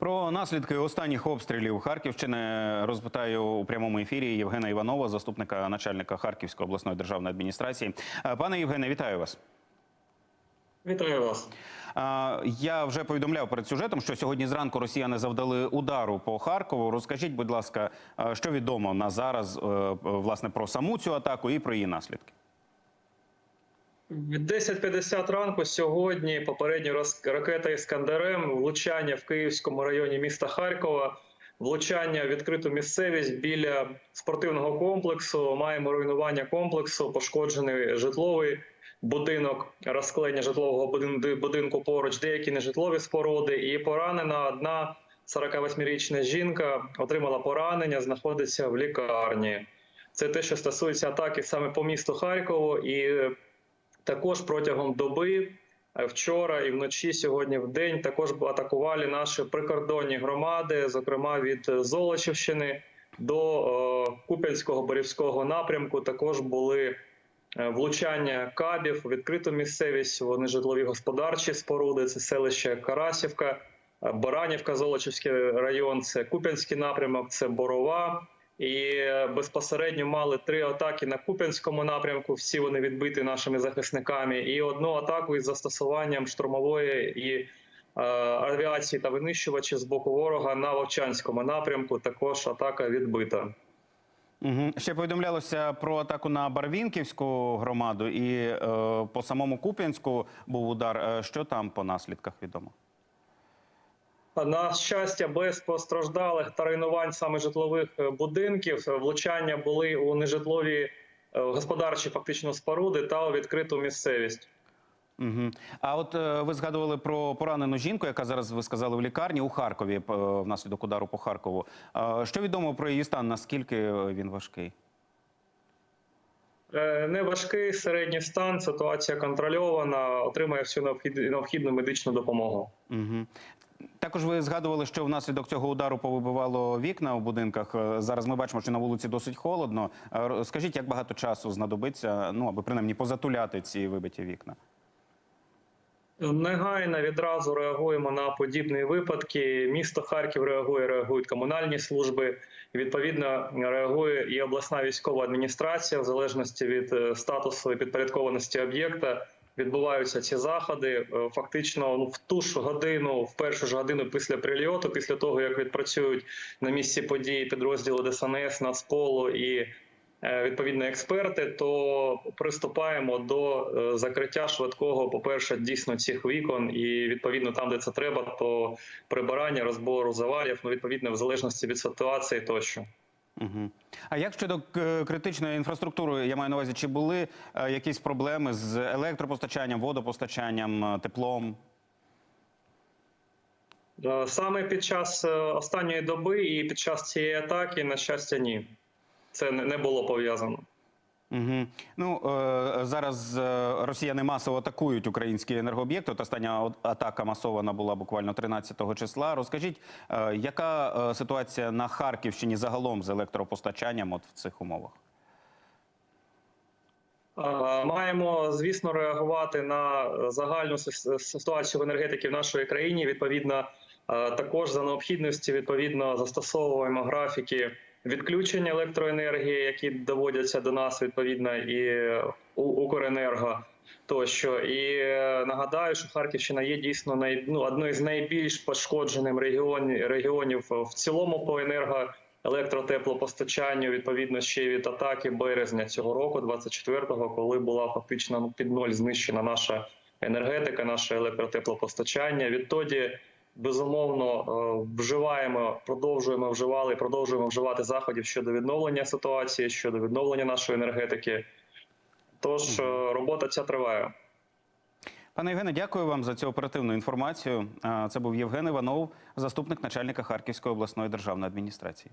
Про наслідки останніх обстрілів Харківщини розпитаю у прямому ефірі Євгена Іванова, заступника начальника Харківської обласної державної адміністрації. Е, Пане Євгене, вітаю вас. Вітаю вас. Е, Я вже повідомляв перед сюжетом, що сьогодні зранку росіяни завдали удару по Харкову. Розкажіть, будь ласка, е, що відомо на зараз власне про саму цю атаку і про її наслідки. В 10.50 ранку сьогодні попередньо роз- ракета Іскандерем, влучання в Київському районі міста Харкова, влучання в відкриту місцевість біля спортивного комплексу. Маємо руйнування комплексу, пошкоджений житловий будинок, розклення житлового будинку поруч, деякі нежитлові споруди. І поранена одна 48-річна жінка отримала поранення, знаходиться в лікарні. Це те, що стосується атаки саме по місту Харкову, і також протягом доби, е, вчора і вночі, сьогодні в день, також атакували наші прикордонні громади, зокрема від е, Золочівщини до е, Куп'янського Борівського напрямку. Також були влучання кабів відкриту місцевість. Вони житлові господарчі споруди. Це селище Карасівка, Баранівка, Золочівський район, це Куп'янський напрямок, це Борова. І е, безпосередньо мали три атаки на Куп'янському напрямку. Всі вони відбиті нашими захисниками, і одну атаку із застосуванням штурмової і е, авіації та винищувачів з боку ворога на Вовчанському напрямку. Також атака відбита. Угу. Ще повідомлялося про атаку на Барвінківську громаду і е, по самому Куп'янську був удар. Е, Що там по наслідках відомо? На щастя, без постраждалих та руйнувань саме житлових е, будинків влучання були у нежитлові е, господарчі фактично споруди та у відкриту місцевість. Угу. А от е, ви згадували про поранену жінку, яка зараз ви сказали в лікарні у Харкові е, внаслідок удару по Харкову. Е, що відомо про її стан? Наскільки він важкий? Е, Не важкий середній стан, ситуація контрольована, отримає всю необхід- необхідну медичну допомогу. Угу. Також ви згадували, що внаслідок цього удару повибивало вікна у будинках. Е, Зараз ми бачимо, що на вулиці досить холодно. Е, Скажіть, як багато часу знадобиться, ну аби принаймні позатуляти ці вибиті вікна? Негайно відразу реагуємо на подібні випадки. Місто Харків реагує, реагують комунальні служби. Відповідно, реагує і обласна військова адміністрація в залежності від е, статусу і підпорядкованості об'єкта. Відбуваються ці заходи. Е, Фактично, ну в ту ж годину, в першу ж годину після прильоту, після того як відпрацюють на місці події підрозділи ДСНС, Нацполу і е, відповідно експерти, то приступаємо до е, закриття швидкого, по-перше, дійсно цих вікон, і відповідно там, де це треба, то прибирання, розбору завалів, ну відповідно в залежності від ситуації тощо. Угу. А як щодо е, критичної інфраструктури, я маю на увазі, чи були е, якісь проблеми з електропостачанням, водопостачанням, е, теплом? Саме під час останньої доби і під час цієї атаки, на щастя, ні. Це не було пов'язано. Угу. Ну е, зараз е, росіяни масово атакують українські енергооб'єкти. От остання атака масована була буквально 13 числа. Розкажіть, е, яка ситуація на Харківщині загалом з електропостачанням от в цих умовах? Маємо, звісно, реагувати на загальну ситуацію в енергетиці в нашій країні. Відповідно, також за необхідності відповідно застосовуємо графіки відключення електроенергії, які доводяться до нас відповідно і Укренерго. Тощо і е, нагадаю, що Харківщина є дійсно най, ну, одною з найбільш пошкодженим регіон, регіонів в цілому по енерго електротеплопостачанню, відповідно ще від атаки березня цього року, 24-го, коли була фактично під ноль знищена наша енергетика, наше електротеплопостачання. Відтоді безумовно е, вживаємо, продовжуємо вживали, продовжуємо вживати заходів щодо відновлення ситуації, щодо відновлення нашої енергетики. Тож е, робота ця триває. Пане Євгене, дякую вам за цю оперативну інформацію. Е, Це був Євген Іванов, заступник начальника Харківської обласної державної адміністрації.